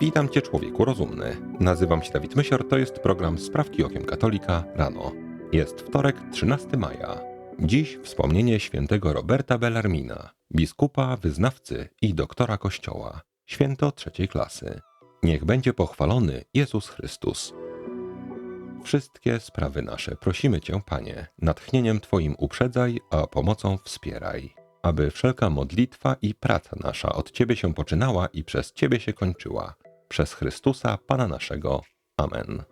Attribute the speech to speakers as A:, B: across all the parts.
A: Witam Cię, człowieku rozumny. Nazywam się Dawid Mysior, to jest program Sprawki Okiem Katolika rano. Jest wtorek, 13 maja. Dziś wspomnienie świętego Roberta Bellarmina, biskupa, wyznawcy i doktora Kościoła, święto trzeciej klasy. Niech będzie pochwalony Jezus Chrystus. Wszystkie sprawy nasze prosimy Cię, Panie, natchnieniem Twoim uprzedzaj, a pomocą wspieraj aby wszelka modlitwa i praca nasza od Ciebie się poczynała i przez Ciebie się kończyła. Przez Chrystusa, Pana naszego. Amen.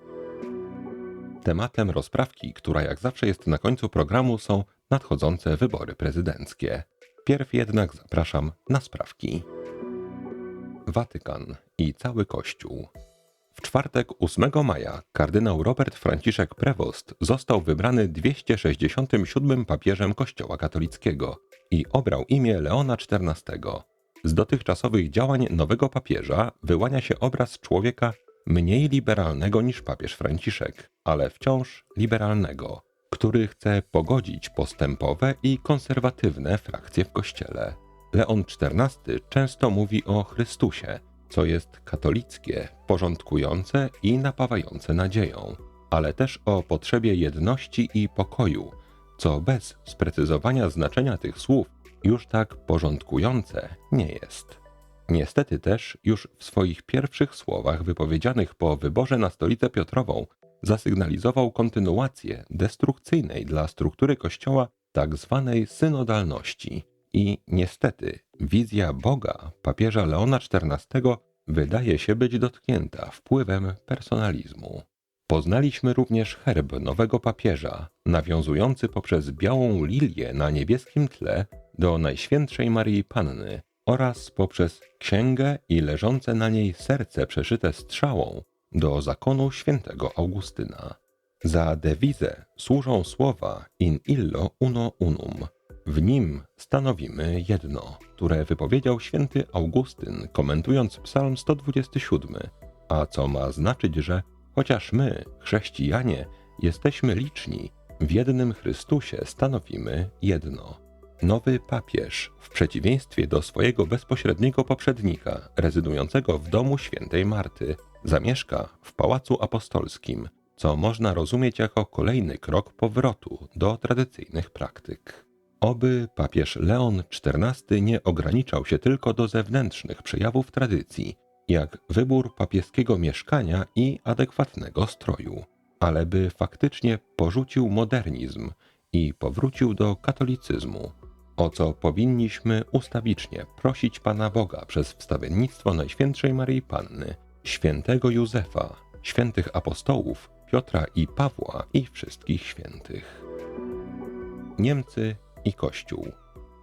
A: Tematem rozprawki, która jak zawsze jest na końcu programu, są nadchodzące wybory prezydenckie. Pierw jednak zapraszam na sprawki. Watykan i cały Kościół. W czwartek 8 maja kardynał Robert Franciszek Prevost został wybrany 267 papieżem Kościoła katolickiego i obrał imię Leona XIV. Z dotychczasowych działań nowego papieża wyłania się obraz człowieka mniej liberalnego niż papież Franciszek, ale wciąż liberalnego, który chce pogodzić postępowe i konserwatywne frakcje w Kościele. Leon XIV często mówi o Chrystusie, co jest katolickie, porządkujące i napawające nadzieją, ale też o potrzebie jedności i pokoju, co bez sprecyzowania znaczenia tych słów już tak porządkujące nie jest. Niestety też już w swoich pierwszych słowach wypowiedzianych po wyborze na stolicę Piotrową zasygnalizował kontynuację destrukcyjnej dla struktury Kościoła tak zwanej synodalności. I niestety wizja Boga papieża Leona XIV wydaje się być dotknięta wpływem personalizmu. Poznaliśmy również herb nowego papieża, nawiązujący poprzez białą lilię na niebieskim tle do Najświętszej Maryi Panny oraz poprzez księgę i leżące na niej serce przeszyte strzałą do zakonu świętego Augustyna. Za dewizę służą słowa in illo uno unum. W nim stanowimy jedno, które wypowiedział święty Augustyn, komentując Psalm 127, a co ma znaczyć, że Chociaż my, chrześcijanie, jesteśmy liczni, w jednym Chrystusie stanowimy jedno. Nowy papież, w przeciwieństwie do swojego bezpośredniego poprzednika, rezydującego w domu świętej Marty, zamieszka w Pałacu Apostolskim, co można rozumieć jako kolejny krok powrotu do tradycyjnych praktyk. Oby papież Leon XIV nie ograniczał się tylko do zewnętrznych przejawów tradycji, jak wybór papieskiego mieszkania i adekwatnego stroju, ale by faktycznie porzucił modernizm i powrócił do katolicyzmu, o co powinniśmy ustawicznie prosić Pana Boga przez wstawiennictwo Najświętszej Maryi Panny, świętego Józefa, świętych apostołów Piotra i Pawła i wszystkich świętych. Niemcy i Kościół.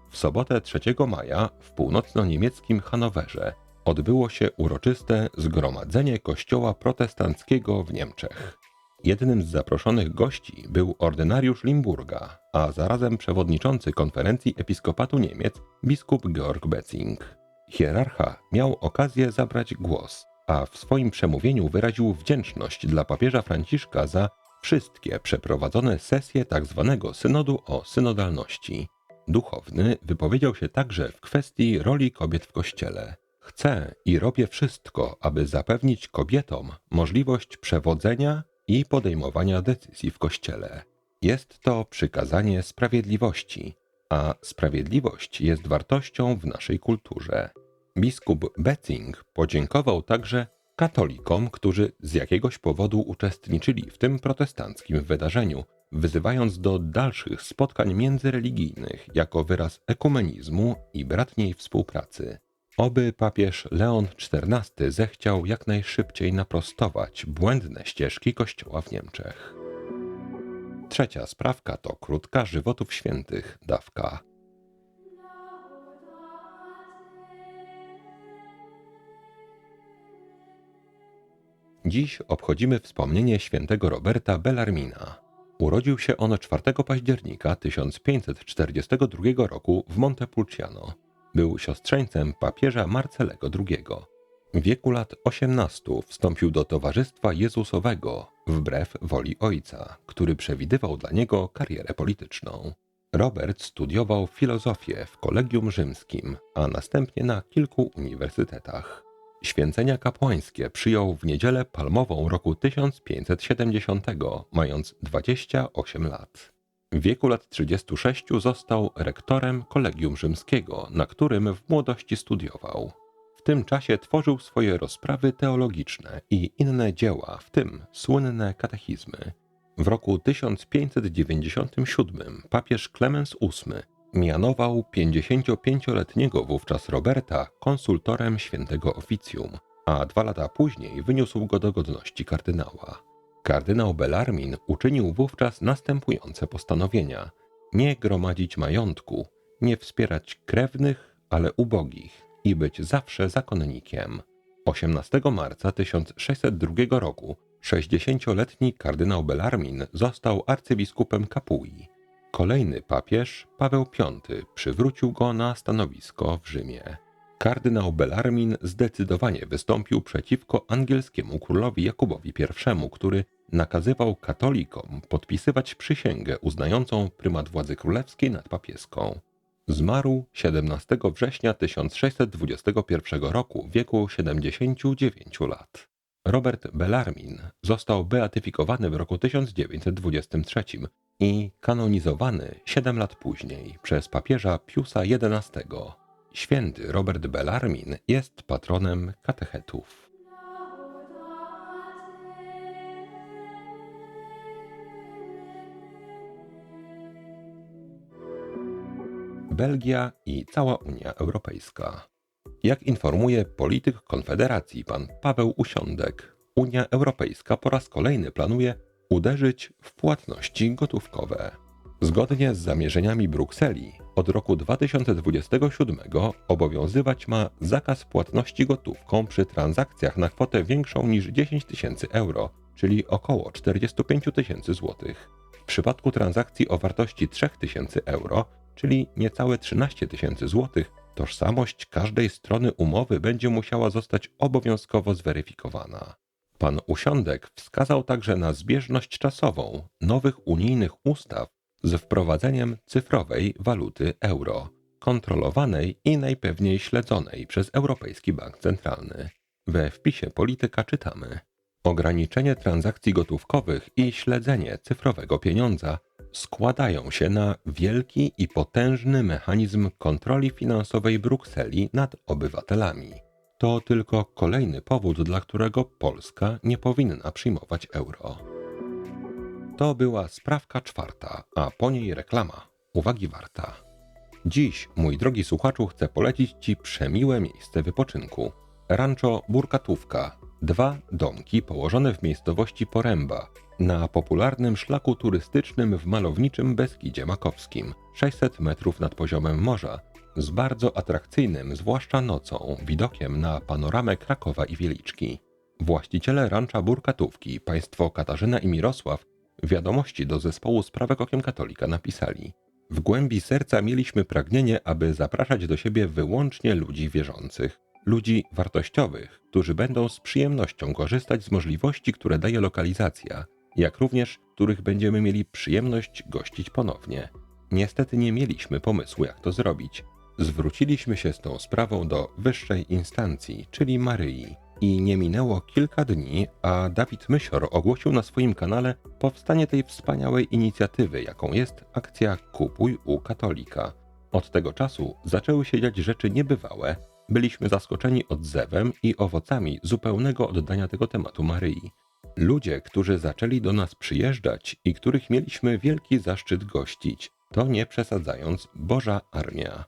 A: W sobotę 3 maja w północno-niemieckim Hanowerze odbyło się uroczyste zgromadzenie Kościoła Protestanckiego w Niemczech. Jednym z zaproszonych gości był ordynariusz Limburga, a zarazem przewodniczący konferencji episkopatu Niemiec biskup Georg Betzing. Hierarcha miał okazję zabrać głos, a w swoim przemówieniu wyraził wdzięczność dla papieża Franciszka za wszystkie przeprowadzone sesje tzw. Tak synodu o synodalności. Duchowny wypowiedział się także w kwestii roli kobiet w Kościele. Chcę i robię wszystko, aby zapewnić kobietom możliwość przewodzenia i podejmowania decyzji w Kościele. Jest to przykazanie sprawiedliwości, a sprawiedliwość jest wartością w naszej kulturze. Biskup Betzing podziękował także katolikom, którzy z jakiegoś powodu uczestniczyli w tym protestanckim wydarzeniu, wyzywając do dalszych spotkań międzyreligijnych jako wyraz ekumenizmu i bratniej współpracy. Oby papież Leon XIV zechciał jak najszybciej naprostować błędne ścieżki Kościoła w Niemczech. Trzecia sprawka to krótka żywotów świętych dawka. Dziś obchodzimy wspomnienie świętego Roberta Bellarmina. Urodził się on 4 października 1542 roku w Montepulciano. Był siostrzeńcem papieża Marcelego II. W wieku lat 18 wstąpił do Towarzystwa Jezusowego wbrew woli ojca, który przewidywał dla niego karierę polityczną. Robert studiował filozofię w Kolegium Rzymskim, a następnie na kilku uniwersytetach. Święcenia kapłańskie przyjął w niedzielę palmową roku 1570, mając 28 lat. W wieku lat 36 został rektorem Kolegium Rzymskiego, na którym w młodości studiował. W tym czasie tworzył swoje rozprawy teologiczne i inne dzieła, w tym słynne katechizmy. W roku 1597 papież Klemens VIII mianował 55-letniego wówczas Roberta konsultorem świętego oficjum, a dwa lata później wyniósł go do godności kardynała. Kardynał Bellarmin uczynił wówczas następujące postanowienia: nie gromadzić majątku, nie wspierać krewnych, ale ubogich i być zawsze zakonnikiem. 18 marca 1602 roku 60-letni kardynał Bellarmin został arcybiskupem Kapui. Kolejny papież, Paweł V, przywrócił go na stanowisko w Rzymie. Kardynał Bellarmin zdecydowanie wystąpił przeciwko angielskiemu królowi Jakubowi I, który nakazywał katolikom podpisywać przysięgę uznającą prymat władzy królewskiej nad papieską. Zmarł 17 września 1621 roku w wieku 79 lat. Robert Bellarmin został beatyfikowany w roku 1923 i kanonizowany 7 lat później przez papieża Piusa XI. Święty Robert Bellarmin jest patronem katechetów. Belgia i cała Unia Europejska. Jak informuje polityk Konfederacji pan Paweł Usiądek, Unia Europejska po raz kolejny planuje uderzyć w płatności gotówkowe. Zgodnie z zamierzeniami Brukseli, od roku 2027 obowiązywać ma zakaz płatności gotówką przy transakcjach na kwotę większą niż 10 tysięcy euro, czyli około 45 tysięcy złotych. W przypadku transakcji o wartości 3000 euro, czyli niecałe 13 tysięcy złotych, tożsamość każdej strony umowy będzie musiała zostać obowiązkowo zweryfikowana. Pan Usiądek wskazał także na zbieżność czasową nowych unijnych ustaw z wprowadzeniem cyfrowej waluty euro, kontrolowanej i najpewniej śledzonej przez Europejski Bank Centralny. We wpisie polityka czytamy: Ograniczenie transakcji gotówkowych i śledzenie cyfrowego pieniądza składają się na wielki i potężny mechanizm kontroli finansowej Brukseli nad obywatelami. To tylko kolejny powód, dla którego Polska nie powinna przyjmować euro. To była sprawka czwarta, a po niej reklama. Uwagi warta. Dziś, mój drogi słuchaczu, chcę polecić Ci przemiłe miejsce wypoczynku. Rancho Burkatówka. Dwa domki położone w miejscowości Poręba, na popularnym szlaku turystycznym w malowniczym Beskidzie Makowskim, 600 metrów nad poziomem morza, z bardzo atrakcyjnym, zwłaszcza nocą, widokiem na panoramę Krakowa i Wieliczki. Właściciele rancza Burkatówki, państwo Katarzyna i Mirosław, wiadomości do zespołu Sprawek Okiem Katolika napisali W głębi serca mieliśmy pragnienie, aby zapraszać do siebie wyłącznie ludzi wierzących, ludzi wartościowych, którzy będą z przyjemnością korzystać z możliwości, które daje lokalizacja, jak również których będziemy mieli przyjemność gościć ponownie. Niestety nie mieliśmy pomysłu, jak to zrobić. Zwróciliśmy się z tą sprawą do wyższej instancji, czyli Maryi. I nie minęło kilka dni, a Dawid Mysior ogłosił na swoim kanale powstanie tej wspaniałej inicjatywy, jaką jest akcja Kupuj u Katolika. Od tego czasu zaczęły się dziać rzeczy niebywałe. Byliśmy zaskoczeni odzewem i owocami zupełnego oddania tego tematu Maryi. Ludzie, którzy zaczęli do nas przyjeżdżać i których mieliśmy wielki zaszczyt gościć, to nie przesadzając Boża Armia.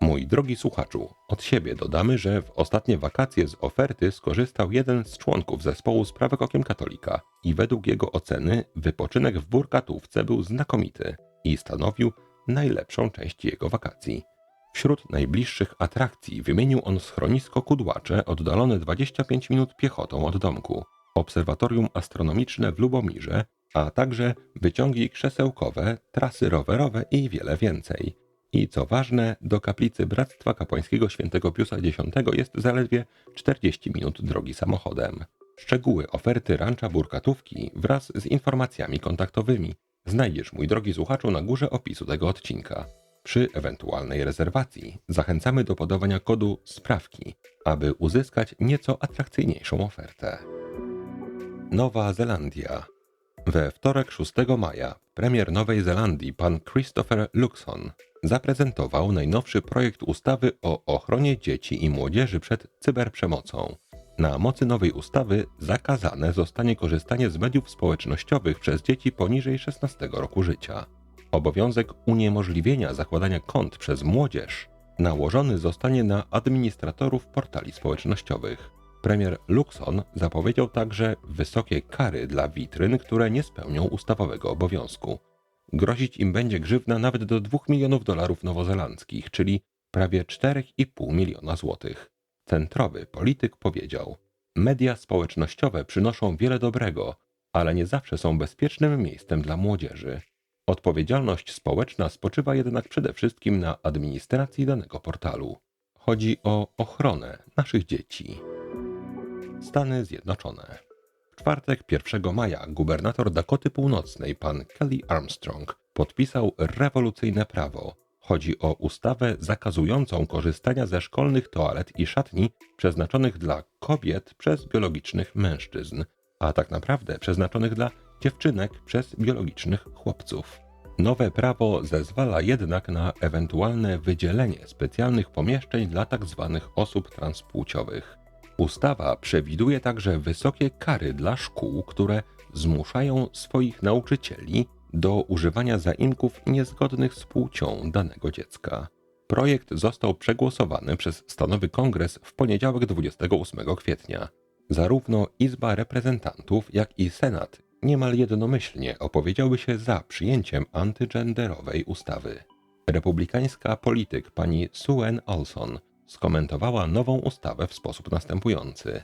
A: Mój drogi słuchaczu, od siebie dodamy, że w ostatnie wakacje z oferty skorzystał jeden z członków zespołu Sprawek Okiem Katolika i według jego oceny wypoczynek w Burkatówce był znakomity i stanowił najlepszą część jego wakacji. Wśród najbliższych atrakcji wymienił on schronisko Kudłacze oddalone 25 minut piechotą od domku, obserwatorium astronomiczne w Lubomirze, a także wyciągi krzesełkowe, trasy rowerowe i wiele więcej. I co ważne, do kaplicy Bractwa Kapłańskiego Świętego Piusa X jest zaledwie 40 minut drogi samochodem. Szczegóły oferty rancza Burkatówki wraz z informacjami kontaktowymi znajdziesz, mój drogi słuchaczu, na górze opisu tego odcinka. Przy ewentualnej rezerwacji zachęcamy do podawania kodu sprawki, aby uzyskać nieco atrakcyjniejszą ofertę. Nowa Zelandia. We wtorek 6 maja premier Nowej Zelandii pan Christopher Luxon zaprezentował najnowszy projekt ustawy o ochronie dzieci i młodzieży przed cyberprzemocą. Na mocy nowej ustawy zakazane zostanie korzystanie z mediów społecznościowych przez dzieci poniżej 16 roku życia. Obowiązek uniemożliwienia zakładania kont przez młodzież nałożony zostanie na administratorów portali społecznościowych. Premier Luxon zapowiedział także wysokie kary dla witryn, które nie spełnią ustawowego obowiązku. Grozić im będzie grzywna nawet do 2 milionów dolarów nowozelandzkich, czyli prawie 4,5 miliona złotych. Centrowy polityk powiedział: Media społecznościowe przynoszą wiele dobrego, ale nie zawsze są bezpiecznym miejscem dla młodzieży. Odpowiedzialność społeczna spoczywa jednak przede wszystkim na administracji danego portalu. Chodzi o ochronę naszych dzieci. Stany Zjednoczone. W czwartek 1 maja gubernator Dakoty Północnej pan Kelly Armstrong podpisał rewolucyjne prawo. Chodzi o ustawę zakazującą korzystania ze szkolnych toalet i szatni przeznaczonych dla kobiet przez biologicznych mężczyzn, a tak naprawdę przeznaczonych dla dziewczynek przez biologicznych chłopców. Nowe prawo zezwala jednak na ewentualne wydzielenie specjalnych pomieszczeń dla tzw. osób transpłciowych. Ustawa przewiduje także wysokie kary dla szkół, które zmuszają swoich nauczycieli do używania zaimków niezgodnych z płcią danego dziecka. Projekt został przegłosowany przez Stanowy Kongres w poniedziałek 28 kwietnia. Zarówno Izba Reprezentantów, jak i Senat niemal jednomyślnie opowiedziałby się za przyjęciem antygenderowej ustawy. Republikańska polityk pani Suen Olson skomentowała nową ustawę w sposób następujący.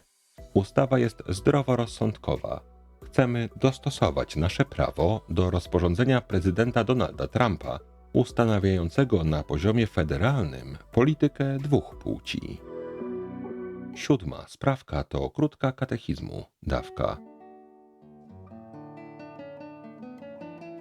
A: Ustawa jest zdroworozsądkowa. Chcemy dostosować nasze prawo do rozporządzenia prezydenta Donalda Trumpa, ustanawiającego na poziomie federalnym politykę dwóch płci. Siódma sprawka to krótka katechizmu, dawka.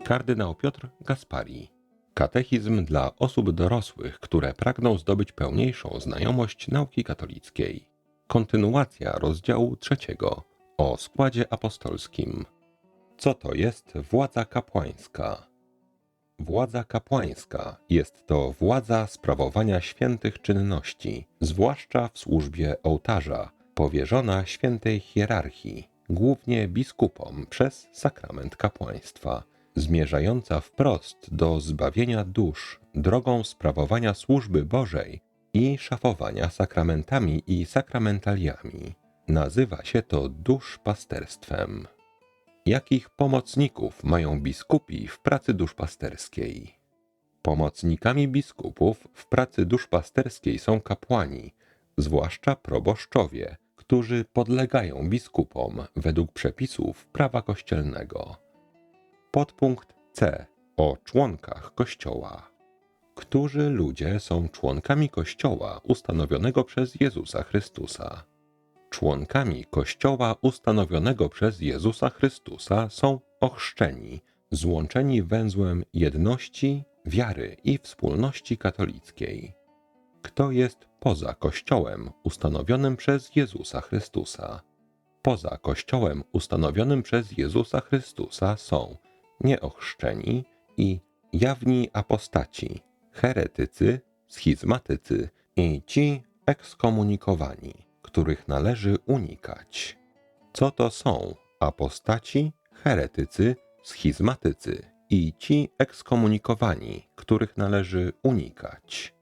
A: Kardynał Piotr Gaspari Katechizm dla osób dorosłych, które pragną zdobyć pełniejszą znajomość nauki katolickiej. Kontynuacja rozdziału trzeciego o składzie apostolskim. Co to jest władza kapłańska? Władza kapłańska jest to władza sprawowania świętych czynności, zwłaszcza w służbie ołtarza, powierzona świętej hierarchii, głównie biskupom przez sakrament kapłaństwa zmierzająca wprost do zbawienia dusz drogą sprawowania służby Bożej i szafowania sakramentami i sakramentaliami. Nazywa się to duszpasterstwem. Jakich pomocników mają biskupi w pracy duszpasterskiej? Pomocnikami biskupów w pracy duszpasterskiej są kapłani, zwłaszcza proboszczowie, którzy podlegają biskupom według przepisów prawa kościelnego. Podpunkt C o członkach Kościoła. Którzy ludzie są członkami Kościoła ustanowionego przez Jezusa Chrystusa? Członkami Kościoła ustanowionego przez Jezusa Chrystusa są ochrzczeni, złączeni węzłem jedności, wiary i wspólności katolickiej. Kto jest poza Kościołem ustanowionym przez Jezusa Chrystusa? Poza Kościołem ustanowionym przez Jezusa Chrystusa są nieochrzczeni i jawni apostaci, heretycy, schizmatycy i ci ekskomunikowani, których należy unikać. Co to są apostaci, heretycy, schizmatycy i ci ekskomunikowani, których należy unikać?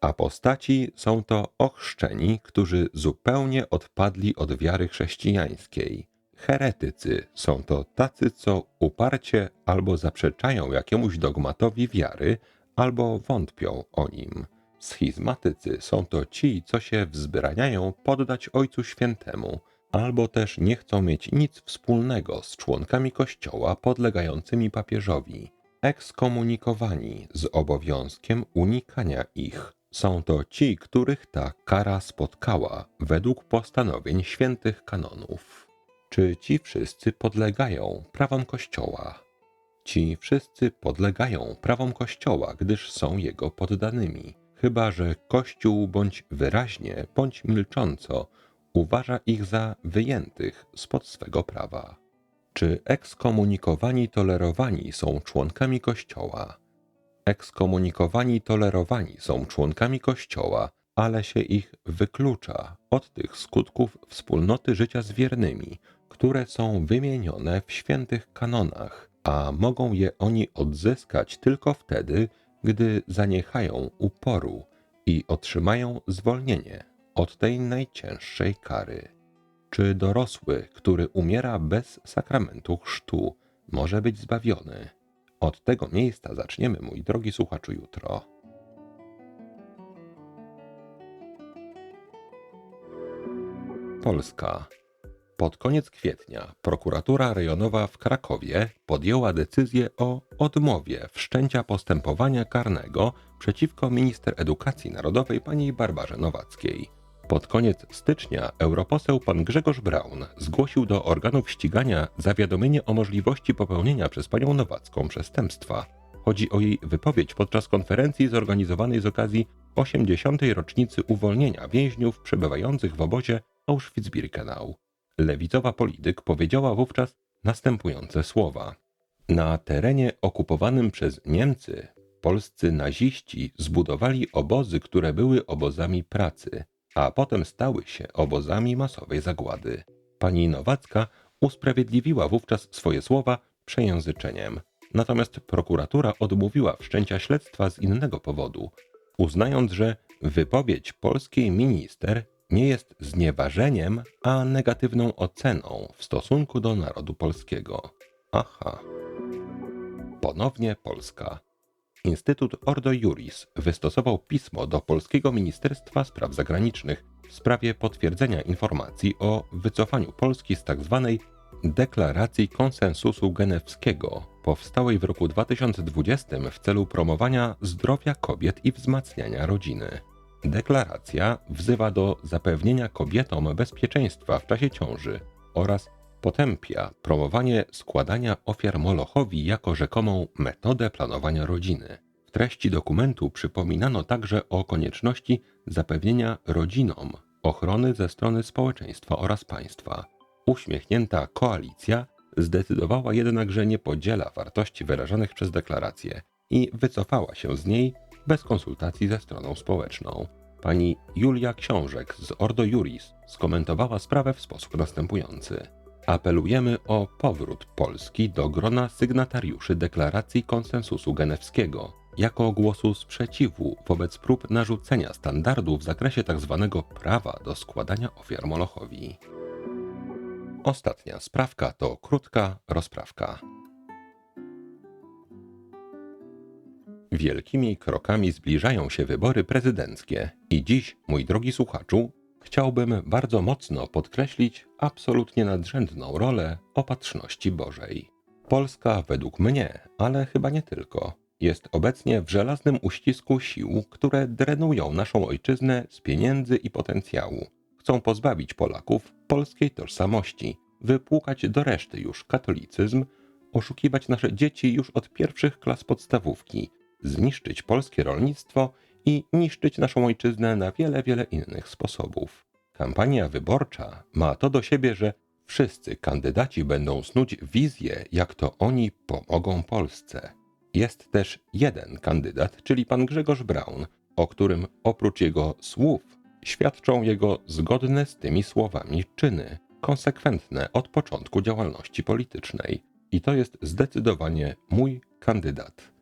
A: Apostaci są to ochrzczeni, którzy zupełnie odpadli od wiary chrześcijańskiej Heretycy są to tacy, co uparcie albo zaprzeczają jakiemuś dogmatowi wiary, albo wątpią o nim. Schizmatycy są to ci, co się wzbraniają poddać Ojcu Świętemu, albo też nie chcą mieć nic wspólnego z członkami Kościoła podlegającymi papieżowi. Ekskomunikowani z obowiązkiem unikania ich są to ci, których ta kara spotkała według postanowień świętych kanonów. Czy ci wszyscy podlegają prawom Kościoła? Ci wszyscy podlegają prawom Kościoła, gdyż są jego poddanymi, chyba że Kościół bądź wyraźnie, bądź milcząco uważa ich za wyjętych spod swego prawa. Czy ekskomunikowani tolerowani są członkami Kościoła? Ekskomunikowani tolerowani są członkami Kościoła, ale się ich wyklucza od tych skutków wspólnoty życia z wiernymi, które są wymienione w świętych kanonach, a mogą je oni odzyskać tylko wtedy, gdy zaniechają uporu i otrzymają zwolnienie od tej najcięższej kary. Czy dorosły, który umiera bez sakramentu chrztu, może być zbawiony? Od tego miejsca zaczniemy, mój drogi słuchaczu, jutro. Polska. Pod koniec kwietnia prokuratura rejonowa w Krakowie podjęła decyzję o odmowie wszczęcia postępowania karnego przeciwko minister edukacji narodowej pani Barbarze Nowackiej. Pod koniec stycznia europoseł pan Grzegorz Braun zgłosił do organów ścigania zawiadomienie o możliwości popełnienia przez panią Nowacką przestępstwa. Chodzi o jej wypowiedź podczas konferencji zorganizowanej z okazji 80. rocznicy uwolnienia więźniów przebywających w obozie Auschwitz-Birkenau. Lewicowa polityk powiedziała wówczas następujące słowa. Na terenie okupowanym przez Niemcy polscy naziści zbudowali obozy, które były obozami pracy, a potem stały się obozami masowej zagłady. Pani Nowacka usprawiedliwiła wówczas swoje słowa przejęzyczeniem. Natomiast prokuratura odmówiła wszczęcia śledztwa z innego powodu, uznając, że wypowiedź polskiej minister nie jest znieważeniem, a negatywną oceną w stosunku do narodu polskiego. Aha. Ponownie Polska. Instytut Ordo Juris wystosował pismo do Polskiego Ministerstwa Spraw Zagranicznych w sprawie potwierdzenia informacji o wycofaniu Polski z tzw. Tak Deklaracji Konsensusu Genewskiego, powstałej w roku 2020 w celu promowania zdrowia kobiet i wzmacniania rodziny. Deklaracja wzywa do zapewnienia kobietom bezpieczeństwa w czasie ciąży oraz potępia promowanie składania ofiar Molochowi jako rzekomą metodę planowania rodziny. W treści dokumentu przypominano także o konieczności zapewnienia rodzinom ochrony ze strony społeczeństwa oraz państwa. Uśmiechnięta koalicja zdecydowała jednak, że nie podziela wartości wyrażonych przez deklarację i wycofała się z niej bez konsultacji ze stroną społeczną. Pani Julia Książek z Ordo Juris skomentowała sprawę w sposób następujący. Apelujemy o powrót Polski do grona sygnatariuszy deklaracji konsensusu genewskiego jako głosu sprzeciwu wobec prób narzucenia standardów w zakresie tzw. Tak prawa do składania ofiar Molochowi. Ostatnia sprawka to krótka rozprawka. Wielkimi krokami zbliżają się wybory prezydenckie i dziś, mój drogi słuchaczu, chciałbym bardzo mocno podkreślić absolutnie nadrzędną rolę opatrzności Bożej. Polska według mnie, ale chyba nie tylko, jest obecnie w żelaznym uścisku sił, które drenują naszą ojczyznę z pieniędzy i potencjału. Chcą pozbawić Polaków polskiej tożsamości, wypłukać do reszty już katolicyzm, oszukiwać nasze dzieci już od pierwszych klas podstawówki, zniszczyć polskie rolnictwo i niszczyć naszą ojczyznę na wiele, wiele innych sposobów. Kampania wyborcza ma to do siebie, że wszyscy kandydaci będą snuć wizję, jak to oni pomogą Polsce. Jest też jeden kandydat, czyli pan Grzegorz Braun, o którym oprócz jego słów świadczą jego zgodne z tymi słowami czyny, konsekwentne od początku działalności politycznej. I to jest zdecydowanie mój kandydat.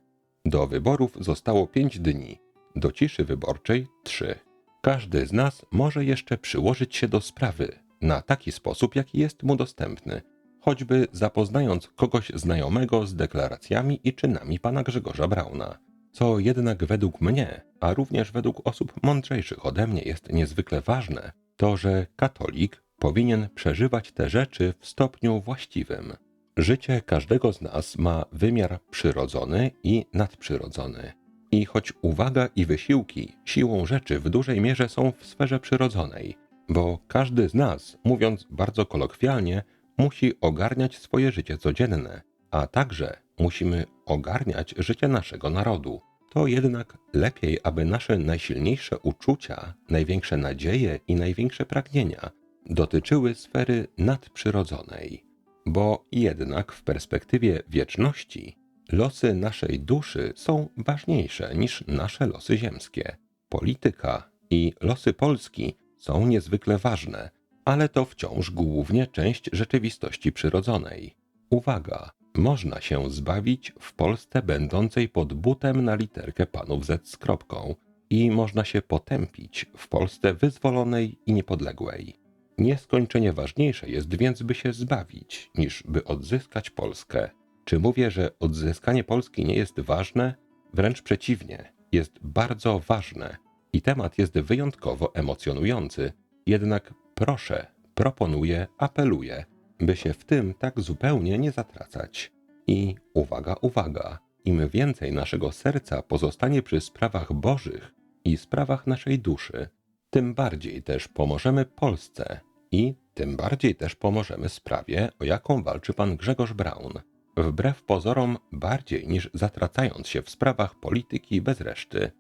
A: Do wyborów zostało pięć dni, do ciszy wyborczej trzy. Każdy z nas może jeszcze przyłożyć się do sprawy na taki sposób, jaki jest mu dostępny, choćby zapoznając kogoś znajomego z deklaracjami i czynami pana Grzegorza Brauna. Co jednak według mnie, a również według osób mądrzejszych ode mnie jest niezwykle ważne, to że katolik powinien przeżywać te rzeczy w stopniu właściwym. Życie każdego z nas ma wymiar przyrodzony i nadprzyrodzony. I choć uwaga i wysiłki siłą rzeczy w dużej mierze są w sferze przyrodzonej, bo każdy z nas, mówiąc bardzo kolokwialnie, musi ogarniać swoje życie codzienne, a także musimy ogarniać życie naszego narodu. To jednak lepiej, aby nasze najsilniejsze uczucia, największe nadzieje i największe pragnienia dotyczyły sfery nadprzyrodzonej, bo jednak w perspektywie wieczności losy naszej duszy są ważniejsze niż nasze losy ziemskie. Polityka i losy Polski są niezwykle ważne, ale to wciąż głównie część rzeczywistości przyrodzonej. Uwaga! Można się zbawić w Polsce będącej pod butem na literkę panów Z z kropką i można się potępić w Polsce wyzwolonej i niepodległej. Nieskończenie ważniejsze jest więc, by się zbawić, niż by odzyskać Polskę. Czy mówię, że odzyskanie Polski nie jest ważne? Wręcz przeciwnie, jest bardzo ważne i temat jest wyjątkowo emocjonujący. Jednak proszę, proponuję, apeluję, by się w tym tak zupełnie nie zatracać. I uwaga, uwaga, im więcej naszego serca pozostanie przy sprawach Bożych i sprawach naszej duszy, tym bardziej też pomożemy Polsce i tym bardziej też pomożemy sprawie, o jaką walczy pan Grzegorz Braun. Wbrew pozorom, bardziej niż zatracając się w sprawach polityki bez reszty.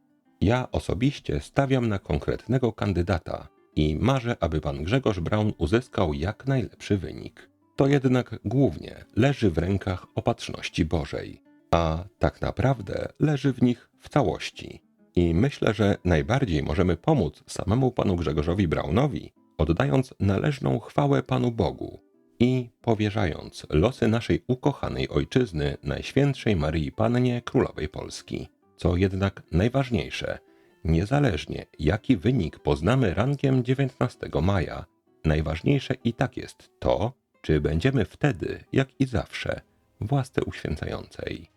A: Ja osobiście stawiam na konkretnego kandydata i marzę, aby pan Grzegorz Braun uzyskał jak najlepszy wynik. To jednak głównie leży w rękach opatrzności Bożej, a tak naprawdę leży w nich w całości. I myślę, że najbardziej możemy pomóc samemu panu Grzegorzowi Braunowi, oddając należną chwałę Panu Bogu i powierzając losy naszej ukochanej ojczyzny Najświętszej Maryi Pannie Królowej Polski. Co jednak najważniejsze, niezależnie jaki wynik poznamy rankiem 19 maja, najważniejsze i tak jest to, czy będziemy wtedy, jak i zawsze, w łasce uświęcającej.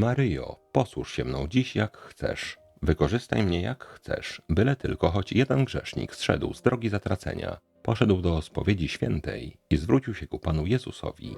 A: Maryjo, posłuż się mną dziś jak chcesz. Wykorzystaj mnie jak chcesz, byle tylko choć jeden grzesznik zszedł z drogi zatracenia, poszedł do spowiedzi świętej i zwrócił się ku Panu Jezusowi.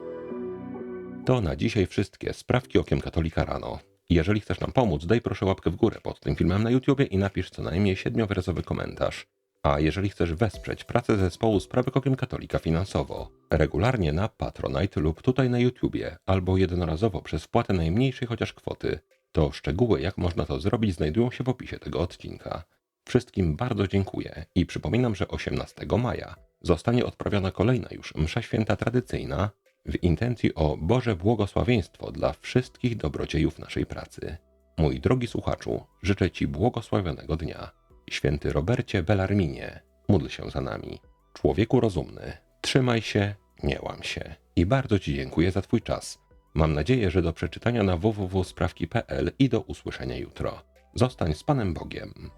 A: To na dzisiaj wszystkie sprawki okiem katolika rano. Jeżeli chcesz nam pomóc, daj proszę łapkę w górę pod tym filmem na YouTubie i napisz co najmniej siedmiowyrazowy komentarz. A jeżeli chcesz wesprzeć pracę zespołu Sprawek Okiem Katolika finansowo, regularnie na Patronite lub tutaj na YouTubie, albo jednorazowo przez wpłatę najmniejszej chociaż kwoty, to szczegóły jak można to zrobić znajdują się w opisie tego odcinka. Wszystkim bardzo dziękuję i przypominam, że 18 maja zostanie odprawiona kolejna już msza święta tradycyjna w intencji o Boże błogosławieństwo dla wszystkich dobrodziejów naszej pracy. Mój drogi słuchaczu, życzę Ci błogosławionego dnia. Święty Robercie Bellarminie, módl się za nami. Człowieku rozumny, trzymaj się, nie łam się. I bardzo Ci dziękuję za Twój czas. Mam nadzieję, że do przeczytania na www.sprawki.pl i do usłyszenia jutro. Zostań z Panem Bogiem.